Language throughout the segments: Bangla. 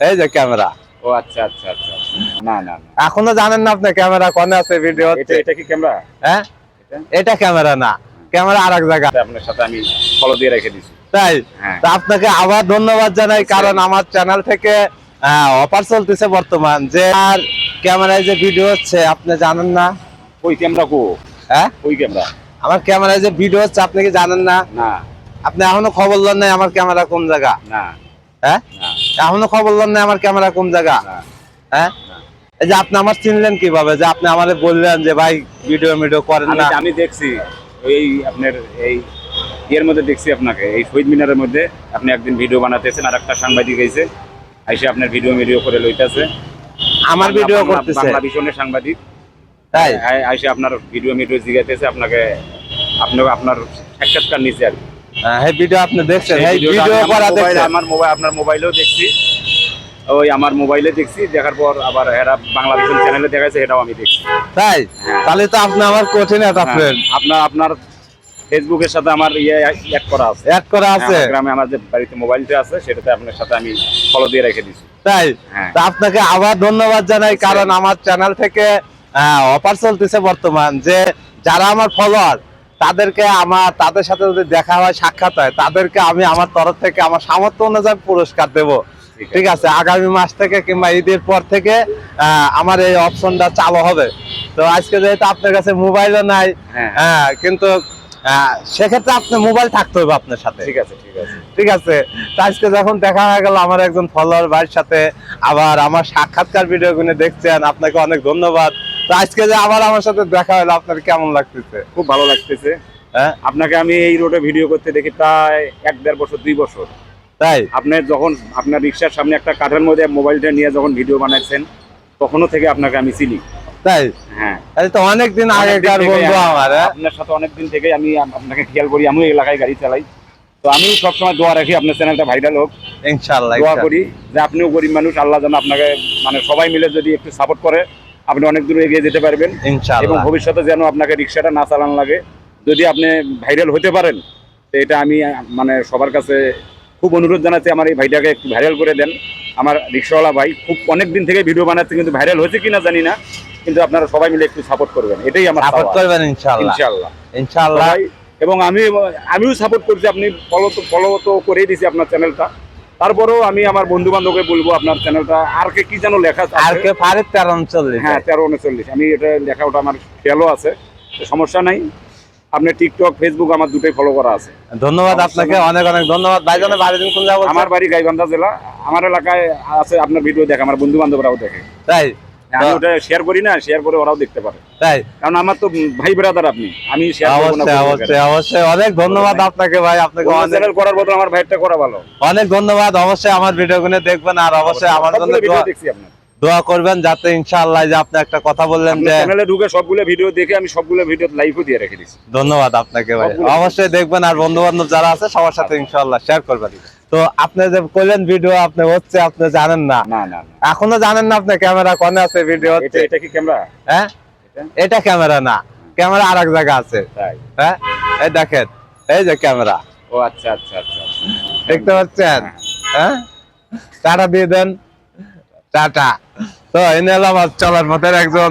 এই যে ক্যামেরা। ও আচ্ছা আচ্ছা আচ্ছা। না না এখনও জানেন না আপনি ক্যামেরা কোনে আছে ভিডিও এটা এটা কি ক্যামেরা? হ্যাঁ? এটা? ক্যামেরা না। ক্যামেরা আর এক জায়গা আপনার সাথে আমি ফলো দিয়ে রেখে দিছি। তাই? হ্যাঁ। আপনাকে আবার ধন্যবাদ জানাই কারণ আমার চ্যানেল থেকে অফার চলতেছে বর্তমান। যে আর ক্যামেরায় যে ভিডিও হচ্ছে আপনি জানেন না? ওই ক্যামেরা কো? হ্যাঁ? ওই ক্যামেরা? আমার ক্যামেরায় যে ভিডিও হচ্ছে আপনি কি জানেন না? না। আপনি এখনও খবর লন নাই আমার ক্যামেরা কোন জায়গা? না। হ্যাঁ? না। এখনও খবর নাই আমার ক্যামেরা কোন জায়গা? হ্যাঁ? এই যে আপনি আমার চিনলেন কীভাবে? যে আপনি আমাদের বললেন যে ভাই ভিডিও ভিডিও করেন না। আমি দেখছি এই আপনার এই ইয়ের মধ্যে দেখছি আপনাকে এই শহীদ মিনারের মধ্যে আপনি একদিন ভিডিও বানাতেছেন আর একটা সাংবাদিক এসে এসে আপনার ভিডিও ভিডিও করে লইতেছে। আমার ভিডিও করতেছে। বাংলা ভীষণের সাংবাদিক। তাই? এসে আপনার ভিডিও ভিডিও জিগাইতেছে আপনাকে আপনি আপনার সাক্ষাৎকার নিছে আর কি। হ্যাঁ ভিডিও আপনি দেখছেন। ভিডিও করা দেখছেন। আমার মোবাইল আপনার মোবাইলেও দেখছি। ওই আমার মোবাইলে দেখছি দেখার পর আবার এরা বাংলা চ্যানেলে দেখাইছে এটাও আমি দেখছি। তাই? তাহলে তো আপনি আমার কঠিন হ্যাঁ, আপনার। আপনার ফেসবুকের সাথে আমার ইয়ে অ্যাড করা আছে। অ্যাড করা আছে? গ্রামে আমার যে বাড়িতে মোবাইলটা আছে সেটাতে আপনার সাথে আমি ফলো দিয়ে রেখে দিছি। তাই? হ্যাঁ। আপনাকে আবার ধন্যবাদ জানাই কারণ আমার চ্যানেল থেকে অফার চলতেছে বর্তমান যে যারা আমার ফলোয়ার তাদেরকে আমার তাদের সাথে যদি দেখা হয় সাক্ষাৎ হয় তাদেরকে আমি আমার তরফ থেকে আমার সামর্থ্য অনুযায়ী পুরস্কার দেব। ঠিক আছে। আগামী মাস থেকে কিংবা ঈদের পর থেকে আমার এই অপশনটা চালু হবে। তো আজকে যেহেতু আপনার কাছে মোবাইলও নাই হ্যাঁ। হ্যাঁ কিন্তু সেক্ষেত্রে আপনার মোবাইল থাকতে হবে আপনার সাথে। ঠিক আছে ঠিক আছে। ঠিক আছে? তো আজকে যখন দেখা হয়ে গেল আমার একজন ফলোয়ার ভাইয়ের সাথে আবার আমার সাক্ষাৎকার ভিডিও গুলো দেখছেন আপনাকে অনেক ধন্যবাদ। তো আজকে যে আবার আমার সাথে দেখা হলো আপনার কেমন লাগতেছে? খুব ভালো লাগতেছে। হ্যাঁ? আপনাকে আমি এই রোডে ভিডিও করতে দেখি প্রায় এক দেড় বছর দুই বছর। তাই? আপনি যখন আপনার রিক্সার সামনে একটা কাঠের মধ্যে মোবাইলটা নিয়ে যখন ভিডিও বানাচ্ছেন তখনও থেকে আপনাকে আমি চিনি। তাই? হ্যাঁ। তো অনেকদিন অনেকদিন আগেকার বন্ধু আমার হ্যাঁ? আপনার সাথে অনেকদিন থেকে আমি আপনাকে খেয়াল করি আমিও এলাকায় গাড়ি চালাই। তো আমি সবসময় দোয়া রাখি আপনার চ্যানেলটা ভাইরাল হোক। ইনশাল্লাহ দোয়া করি যে আপনিও গরিব মানুষ আল্লাহ যেন আপনাকে মানে সবাই মিলে যদি একটু সাপোর্ট করে আপনি অনেক দূর এগিয়ে যেতে পারবেন। এবং ভবিষ্যতে যেন আপনাকে রিক্সাটা না চালানো লাগে। যদি আপনি ভাইরাল হতে পারেন তো এটা আমি মানে সবার কাছে খুব অনুরোধ জানাচ্ছি আমার এই ভাইটাকে একটু ভাইরাল করে দেন। আমার রিক্সাওয়ালা ভাই খুব অনেক দিন থেকে ভিডিও বানাচ্ছে কিন্তু ভাইরাল হয়েছে কিনা জানি না। কিন্তু আপনারা সবাই মিলে একটু সাপোর্ট করবেন। এটাই আমার সাপোর্ট করবেন ইনশাআল্লাহ। ইনশাল্লাহ সবাই এবং আমি আমিও সাপোর্ট করছি। আপনি ফলো তো ফলো তো করেই দিছি আপনার চ্যানেলটা তারপরেও আমি আমার বন্ধু বান্ধবকে বলব আপনার চ্যানেলটা আর কে কি যেন লেখা আছে? আর কে তেরো উনচল্লিশ। হ্যাঁ তেরো উনচল্লিশ। আমি এটা লেখা ওটা আমার খেয়ালও আছে সমস্যা নাই। আপনি টিকটক ফেসবুক আমার দুটোই ফলো করা আছে। ধন্যবাদ আপনাকে অনেক অনেক ধন্যবাদ। ভাইজানের বাড়ি কোন যাব আমার বাড়ি গাইবান্ধা জেলা। আমার এলাকায় আছে আপনার ভিডিও দেখে আমার বন্ধু বান্ধবরাও দেখে। তাই? আমি ওটা শেয়ার করি না শেয়ার করে ওরাও দেখতে পারে। তাই? কারণ আমার তো ভাই ব্রাদার আপনি আমি শেয়ার অবশ্যই অবশ্যই অবশ্যই। অনেক ধন্যবাদ আপনাকে ভাই আপনাকে চ্যানেল করার বদলে আমার ভাইটা করা ভালো। অনেক ধন্যবাদ অবশ্যই আমার ভিডিও গুলো দেখবেন আর অবশ্যই আমার জন্য দোয়া- দেখছি আপনার। দোয়া করবেন যাতে ইনশাআল্লাহ যে আপনি একটা কথা বললেন যে চ্যানেলে ঢুকে সবগুলো ভিডিও দেখে আমি সবগুলো ভিডিও লাইভও দিয়ে রেখে দিচ্ছি ধন্যবাদ আপনাকে ভাই। অবশ্যই দেখবেন আর বন্ধু বান্ধব যারা আছে সবার সাথে ইনশাআল্লাহ শেয়ার করবেন। তো আপনি যে কইলেন ভিডিও আপনি হচ্ছে আপনি জানেন না। না না না। এখনও জানেন না আপনি ক্যামেরা কোনে আছে ভিডিও হচ্ছে? এটা কি ক্যামেরা হ্যাঁ? এটা? ক্যামেরা না। ক্যামেরা আর এক জায়গা আছে। তাই? হ্যাঁ? এই দেখেন এই যে ক্যামেরা ও আচ্ছা আচ্ছা আচ্ছা। দেখতে পাচ্ছেন? হ্যাঁ। টাটা দিয়ে দেন। টাটা। তো এনে হলো আমার চলার পথের একজন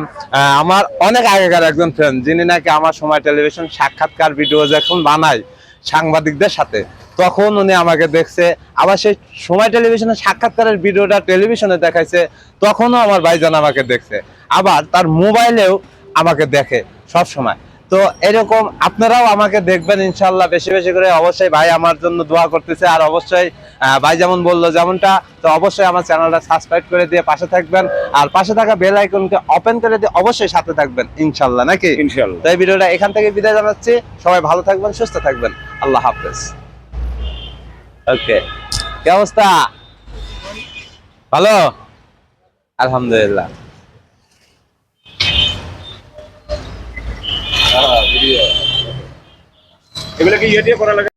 আমার অনেক আগেকার একজন ফ্রেন্ড যিনি নাকি আমার সময় টেলিভিশন সাক্ষাৎকার ভিডিও যখন বানাই সাংবাদিকদের সাথে। তখন উনি আমাকে দেখছে। আবার সেই সময় টেলিভিশনের সাক্ষাৎকারের ভিডিওটা টেলিভিশনে দেখাইছে তখনও আমার ভাইজান আমাকে দেখছে। আবার তার মোবাইলেও আমাকে দেখে সব সময়। তো এরকম আপনারাও আমাকে দেখবেন ইনশাল্লাহ বেশি বেশি করে। অবশ্যই ভাই আমার জন্য দোয়া করতেছে। আর অবশ্যই ভাই যেমন বলল যেমনটা তো অবশ্যই আমার চ্যানেলটা সাবস্ক্রাইব করে দিয়ে পাশে থাকবেন। আর পাশে থাকা বেল আইকনকে ওপেন করে দিয়ে অবশ্যই সাথে থাকবেন ইনশাল্লাহ নাকি? ইনশাল্লাহ। তো এই ভিডিওটা এখান থেকে বিদায় জানাচ্ছি। সবাই ভালো থাকবেন সুস্থ থাকবেন। আল্লাহ হাফেজ। ওকে কি অবস্থা? ভালো? আলহামদুলিল্লাহ। এগুলো কি ইয়ে দিয়ে করা লাগে?